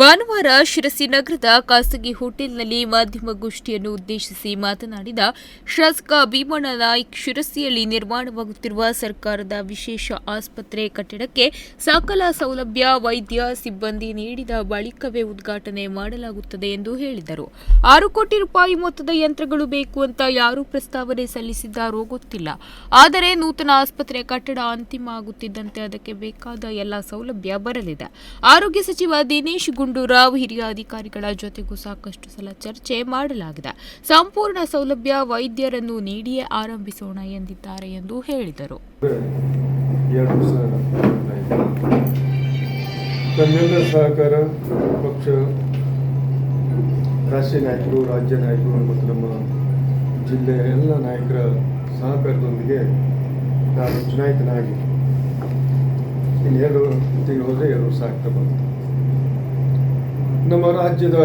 ಭಾನುವಾರ ಶಿರಸಿ ನಗರದ ಖಾಸಗಿ ಹೋಟೆಲ್ನಲ್ಲಿ ಮಾಧ್ಯಮಗೋಷ್ಠಿಯನ್ನು ಉದ್ದೇಶಿಸಿ ಮಾತನಾಡಿದ ಶಾಸಕ ಭೀಮಣ್ಣ ನಾಯ್ಕ್, ಶಿರಸಿಯಲ್ಲಿ ನಿರ್ಮಾಣವಾಗುತ್ತಿರುವ ಸರ್ಕಾರದ ವಿಶೇಷ ಆಸ್ಪತ್ರೆ ಕಟ್ಟಡಕ್ಕೆ ಸಕಲ ಸೌಲಭ್ಯ, ವೈದ್ಯ ಸಿಬ್ಬಂದಿ ನೀಡಿದ ಬಳಿಕವೇ ಉದ್ಘಾಟನೆ ಮಾಡಲಾಗುತ್ತದೆ ಎಂದು ಹೇಳಿದರು. ಆರು ಕೋಟಿ ರೂಪಾಯಿ ಮೊತ್ತದ ಯಂತ್ರಗಳು ಬೇಕು ಅಂತ ಯಾರು ಪ್ರಸ್ತಾವನೆ ಸಲ್ಲಿಸಿದ್ದಾರೋ ಗೊತ್ತಿಲ್ಲ ಆದರೆ ನೂತನ ಆಸ್ಪತ್ರೆ ಕಟ್ಟಡ ಅಂತಿಮ ಆಗುತ್ತಿದ್ದಂತೆ ಅದಕ್ಕೆ ಬೇಕಾದ ಎಲ್ಲ ಸೌಲಭ್ಯ ಬರಲಿದೆ. ಆರೋಗ್ಯ ಸಚಿವ ದಿನೇಶ್ ಗುಂಡೂರಾವ್ ಹಿರಿಯ ಅಧಿಕಾರಿಗಳ ಜೊತೆಗೂ ಸಾಕಷ್ಟು ಸಲ ಚರ್ಚೆ ಮಾಡಲಾಗಿದೆ. ಸಂಪೂರ್ಣ ಸೌಲಭ್ಯ ವೈದ್ಯರನ್ನು ನೀಡಿಯೇ ಆರಂಭಿಸೋಣ ಎಂದಿದ್ದಾರೆ ಎಂದು ಹೇಳಿದರು. ಸಹಕಾರ ಪಕ್ಷ, ರಾಷ್ಟ್ರೀಯ ನಾಯಕರು, ರಾಜ್ಯ ನಾಯಕರು ಮತ್ತು ನಮ್ಮ ಜಿಲ್ಲೆಯ ಎಲ್ಲ ನಾಯಕರ ಸಹಕಾರದೊಂದಿಗೆ ನಾನು ಚುನಾಯಿತನಾಗಿ ಇನ್ನು ಎರಡು ತಿಂಗಳು ಹೋದರೆ ಎರಡು ವರ್ಷ ಬಂತು. ನಮ್ಮ ರಾಜ್ಯದ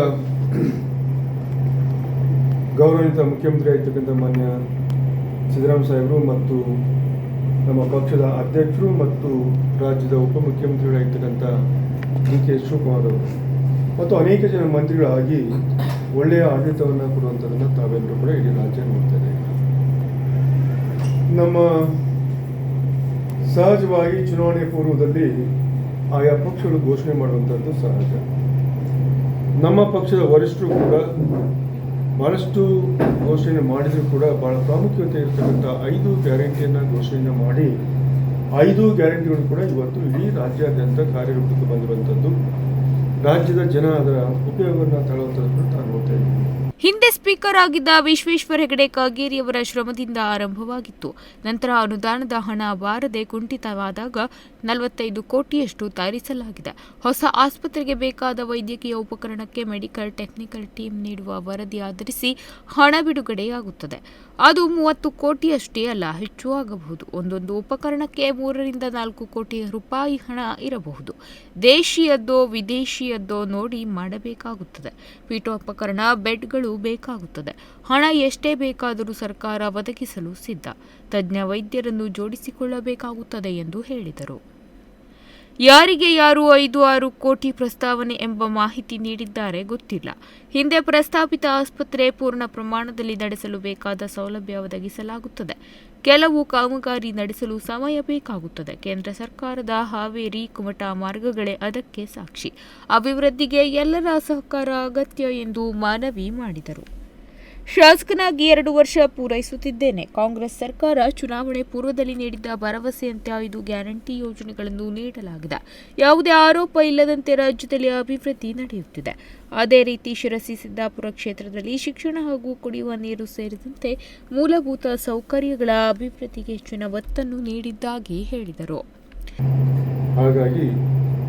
ಗೌರವಿತ ಮುಖ್ಯಮಂತ್ರಿ ಆಗಿರ್ತಕ್ಕಂಥ ಮಾನ್ಯ ಸಿದ್ದರಾಮ ಸಾಹೇಬರು ಮತ್ತು ನಮ್ಮ ಪಕ್ಷದ ಅಧ್ಯಕ್ಷರು ಮತ್ತು ರಾಜ್ಯದ ಉಪಮುಖ್ಯಮಂತ್ರಿಗಳಾಗಿರ್ತಕ್ಕಂಥ ಡಿ ಕೆ ಶಿವಕುಮಾರ್ ಅವರು. ಮತ್ತು ಅನೇಕ ಜನ ಮಂತ್ರಿಗಳಾಗಿ ಒಳ್ಳೆಯ ಆಡಳಿತವನ್ನು ಕೊಡುವಂಥದ್ದನ್ನು ತಾವೆಲ್ಲರೂ ಕೂಡ ಇಡೀ ರಾಜ್ಯ ನೋಡ್ತಾ ನಮ್ಮ ಸಹಜವಾಗಿ ಚುನಾವಣೆ ಪೂರ್ವದಲ್ಲಿ ಆಯಾ ಪಕ್ಷಗಳು ಘೋಷಣೆ ಮಾಡುವಂಥದ್ದು ಸಹಜ. ನಮ್ಮ ಪಕ್ಷದ ವರಿಷ್ಠರು ಕೂಡ ಬಹಳಷ್ಟು ಘೋಷಣೆ ಮಾಡಿದರೂ ಕೂಡ ಬಹಳ ಪ್ರಾಮುಖ್ಯತೆ ಇರತಕ್ಕಂಥ ಐದು ಗ್ಯಾರಂಟಿಯನ್ನು ಘೋಷಣೆ ಮಾಡಿ, ಐದು ಗ್ಯಾರಂಟಿಗಳು ಕೂಡ ಇವತ್ತು ಇಡೀ ರಾಜ್ಯಾದ್ಯಂತ ಕಾರ್ಯರೂಪಕ್ಕೆ ಬಂದಿರುವಂಥದ್ದು ರಾಜ್ಯದ ಜನ ಅದರ ಉಪಯೋಗವನ್ನು ತಗೊಳ್ಳುವಂಥದ್ದು ನಾನು ನೋಡ್ತಾ ಇದ್ದೀವಿ ಹಿಂದೆ ಸ್ಪೀಕರ್ ಆಗಿದ್ದ ವಿಶ್ವೇಶ್ವರ ಹೆಗಡೆ ಕಾಗೇರಿಯವರ ಶ್ರಮದಿಂದ ಆರಂಭವಾಗಿತ್ತು. ನಂತರ ಅನುದಾನದ ಹಣ ಬಾರದೆ ಕುಂಠಿತವಾದಾಗ ನಲವತ್ತೈದು ಕೋಟಿಯಷ್ಟು ತಯಾರಿಸಲಾಗಿದೆ ಹೊಸ ಆಸ್ಪತ್ರೆಗೆ ಬೇಕಾದ ವೈದ್ಯಕೀಯ ಉಪಕರಣಕ್ಕೆ ಮೆಡಿಕಲ್ ಟೆಕ್ನಿಕಲ್ ಟೀಮ್ ನೀಡುವ ವರದಿ ಆಧರಿಸಿ ಹಣ ಬಿಡುಗಡೆಯಾಗುತ್ತದೆ. ಅದು ಮೂವತ್ತು ಕೋಟಿಯಷ್ಟೇ ಅಲ್ಲ, ಹೆಚ್ಚು ಆಗಬಹುದು. ಒಂದೊಂದು ಉಪಕರಣಕ್ಕೆ ಮೂರರಿಂದ ನಾಲ್ಕು ಕೋಟಿ ರೂಪಾಯಿ ಹಣ ಇರಬಹುದು. ದೇಶೀಯದ್ದೋ ವಿದೇಶಿಯದ್ದೋ ನೋಡಿ ಮಾಡಬೇಕಾಗುತ್ತದೆ. ಪೀಠೋಪಕರಣ, ಬೆಡ್ಗಳು ಬೇಕಾಗುತ್ತದೆ. ಹಣ ಎಷ್ಟೇ ಬೇಕಾದರೂ ಸರ್ಕಾರ ಒದಗಿಸಲು ಸಿದ್ಧ. ತಜ್ಞ ವೈದ್ಯರನ್ನು ಜೋಡಿಸಿಕೊಳ್ಳಬೇಕಾಗುತ್ತದೆ ಎಂದು ಹೇಳಿದರು. ಯಾರಿಗೆ ಯಾರು ಐದು ಆರು ಕೋಟಿ ಪ್ರಸ್ತಾವನೆ ಎಂಬ ಮಾಹಿತಿ ನೀಡಿದ್ದಾರೆ ಗೊತ್ತಿಲ್ಲ. ಹಿಂದೆ ಪ್ರಸ್ತಾಪಿತ ಆಸ್ಪತ್ರೆ ಪೂರ್ಣ ಪ್ರಮಾಣದಲ್ಲಿ ನಡೆಸಲು ಬೇಕಾದ ಸೌಲಭ್ಯ ಒದಗಿಸಲಾಗುತ್ತದೆ. ಕೆಲವು ಕಾಮಗಾರಿ ನಡೆಸಲು ಸಮಯ ಬೇಕಾಗುತ್ತದೆ. ಕೇಂದ್ರ ಸರ್ಕಾರದ ಹಾವೇರಿ, ಕುಮಟಾ ಮಾರ್ಗಗಳೇ ಅದಕ್ಕೆ ಸಾಕ್ಷಿ. ಅಭಿವೃದ್ಧಿಗೆ ಎಲ್ಲರ ಸಹಕಾರ ಅಗತ್ಯ ಎಂದು ಮನವಿ ಮಾಡಿದರು. ಶಾಸಕನಾಗಿ ಎರಡು ವರ್ಷ ಪೂರೈಸುತ್ತಿದ್ದೇನೆ. ಕಾಂಗ್ರೆಸ್ ಸರ್ಕಾರ ಚುನಾವಣೆ ಪೂರ್ವದಲ್ಲಿ ನೀಡಿದ್ದ ಭರವಸೆಯಂತೆ ಐದು ಗ್ಯಾರಂಟಿ ಯೋಜನೆಗಳನ್ನು ನೀಡಲಾಗಿದೆ. ಯಾವುದೇ ಆರೋಪ ಇಲ್ಲದಂತೆ ರಾಜ್ಯದಲ್ಲಿ ಅಭಿವೃದ್ಧಿ ನಡೆಯುತ್ತಿದೆ. ಅದೇ ರೀತಿ ಶಿರಸಿ ಸಿದ್ದಾಪುರ ಕ್ಷೇತ್ರದಲ್ಲಿ ಶಿಕ್ಷಣ ಹಾಗೂ ಕುಡಿಯುವ ನೀರು ಸೇರಿದಂತೆ ಮೂಲಭೂತ ಸೌಕರ್ಯಗಳ ಅಭಿವೃದ್ಧಿಗೆ ಹೆಚ್ಚಿನ ಒತ್ತನ್ನು ನೀಡಿದ್ದಾಗಿ ಹೇಳಿದರು. ಹಾಗಾಗಿ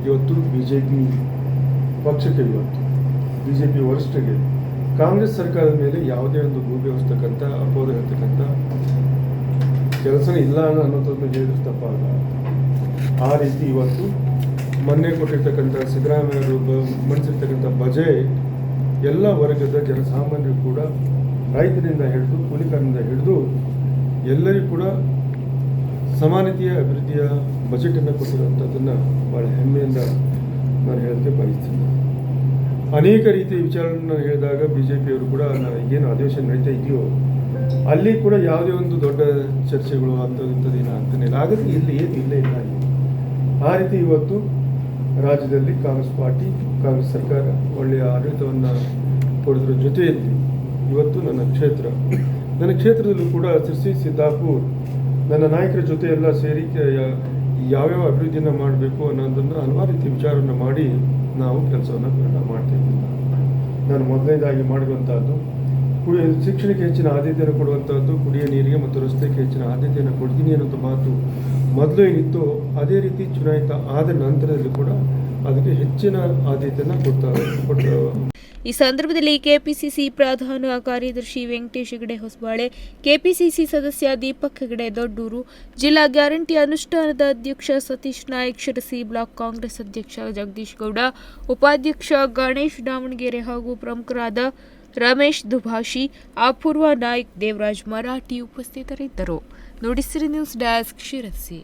ಇವತ್ತು ಬಿಜೆಪಿ ಪಕ್ಷಕ್ಕೆ ಬಿಜೆಪಿ ವರಿಷ್ಠರಿಗೆ ಕಾಂಗ್ರೆಸ್ ಸರ್ಕಾರದ ಮೇಲೆ ಯಾವುದೇ ಒಂದು ಭೂಮಿ ಹೊಸ್ತಕ್ಕಂಥ ಅಪೋದ ಇರ್ತಕ್ಕಂಥ ಕೆಲಸನೇ ಇಲ್ಲ ಅನ್ನೋದನ್ನು ಹೇಳಿದ್ರೆ ತಪ್ಪಾಗ ಆ ರೀತಿ ಇವತ್ತು ಮೊನ್ನೆ ಕೊಟ್ಟಿರ್ತಕ್ಕಂಥ ಸಿದ್ದರಾಮಯ್ಯರು ಬ- ಮಂಡಿಸಿರ್ತಕ್ಕಂಥ ಬಜೆಟ್ ಎಲ್ಲ ವರ್ಗದ ಜನಸಾಮಾನ್ಯರು ಕೂಡ ರೈತರಿಂದ ಹಿಡಿದು, ಕೂಲಿಕಾರರಿಂದ ಹಿಡಿದು ಎಲ್ಲರಿಗೂ ಕೂಡ ಸಮಾನತೆಯ, ಅಭಿವೃದ್ಧಿಯ ಬಜೆಟನ್ನು ಕೊಟ್ಟಿರುವಂಥದ್ದನ್ನು ಭಾಳ ಹೆಮ್ಮೆಯಿಂದ ನಾನು ಹೇಳೋಕ್ಕೆ ಬಯಸ್ತೀನಿ. ಅನೇಕ ರೀತಿಯ ವಿಚಾರಗಳನ್ನು ಹೇಳಿದಾಗ ಬಿ ಜೆ ಪಿಯವರು ಕೂಡ ಏನು ಆದೇಶ ನಡೀತಾ ಇದೆಯೋ, ಅಲ್ಲಿ ಕೂಡ ಯಾವುದೇ ಒಂದು ದೊಡ್ಡ ಚರ್ಚೆಗಳು ಅಂಥದ್ದು ಇಂಥದ್ದು ಅಂತ ಇಲ್ಲ ಇಲ್ಲಿ ಏನು ಇಲ್ಲೇ, ಇಲ್ಲ. ಆ ರೀತಿ ಇವತ್ತು ರಾಜ್ಯದಲ್ಲಿ ಕಾಂಗ್ರೆಸ್ ಪಾರ್ಟಿ, ಕಾಂಗ್ರೆಸ್ ಸರ್ಕಾರ ಒಳ್ಳೆಯ ಆಡಳಿತವನ್ನು ಕೊಡೋದ್ರ ಜೊತೆಯಲ್ಲಿ ಇವತ್ತು ನನ್ನ ಕ್ಷೇತ್ರ ನನ್ನ ಕ್ಷೇತ್ರದಲ್ಲೂ ಕೂಡ ಸಿರ್ಸಿ ಸಿದ್ದಾಪುರ್ ನನ್ನ ನಾಯಕರ ಜೊತೆ ಎಲ್ಲ ಸೇರಿ ಯಾವ್ಯಾವ ಅಭಿವೃದ್ಧಿಯನ್ನು ಮಾಡಬೇಕು ಅನ್ನೋದನ್ನು ಹಲವಾರು ರೀತಿ ವಿಚಾರವನ್ನು ಮಾಡಿ ನಾವು ಕೆಲಸವನ್ನು ಕೂಡ ನಾನು ಮೊದಲನೇದಾಗಿ ಮಾಡಿರುವಂಥದ್ದು ಕುಡಿಯ ಶಿಕ್ಷಣಕ್ಕೆ ಹೆಚ್ಚಿನ ಆದ್ಯತೆಯನ್ನು ಕೊಡುವಂಥದ್ದು, ಕುಡಿಯ ನೀರಿಗೆ ಮತ್ತು ರಸ್ತೆಗೆ ಹೆಚ್ಚಿನ ಆದ್ಯತೆಯನ್ನು ಕೊಡ್ತೀನಿ ಅನ್ನೋಂಥ ಮಾತು ಮೊದಲು ಏನಿತ್ತು ಅದೇ ರೀತಿ ಚುನಾಯಿತ ಆದ ನಂತರದಲ್ಲಿ ಕೂಡ ಅದಕ್ಕೆ ಹೆಚ್ಚಿನ ಆದ್ಯತೆಯನ್ನು ಕೊಡ್ತಾ ಕೊಡ್ತಾ ಈ ಸಂದರ್ಭದಲ್ಲಿ ಕೆಪಿಸಿಸಿ ಪ್ರಧಾನ ಕಾರ್ಯದರ್ಶಿ ವೆಂಕಟೇಶ್ ಹೆಗಡೆ ಹೊಸಬಾಳೆ, ಕೆಪಿಸಿಸಿ ಸದಸ್ಯ ದೀಪಕ್ ಹೆಗಡೆ ದೊಡ್ಡೂರು, ಜಿಲ್ಲಾ ಗ್ಯಾರಂಟಿ ಅನುಷ್ಠಾನದ ಅಧ್ಯಕ್ಷ ಸತೀಶ್ ನಾಯಕ್ ಶಿರಸಿ ಬ್ಲಾಕ್ ಕಾಂಗ್ರೆಸ್ ಅಧ್ಯಕ್ಷ ಜಗದೀಶ್ ಗೌಡ, ಉಪಾಧ್ಯಕ್ಷ ಗಣೇಶ್ ದಾವಣಗೆರೆ ಹಾಗೂ ಪ್ರಮುಖರಾದ ರಮೇಶ್ ದುಭಾಷಿ, ಅಪೂರ್ವ ನಾಯ್ಕ್ ದೇವರಾಜ್ ಮರಾಠಿ ಉಪಸ್ಥಿತರಿದ್ದರು. Nudisiri news desk Sirsi.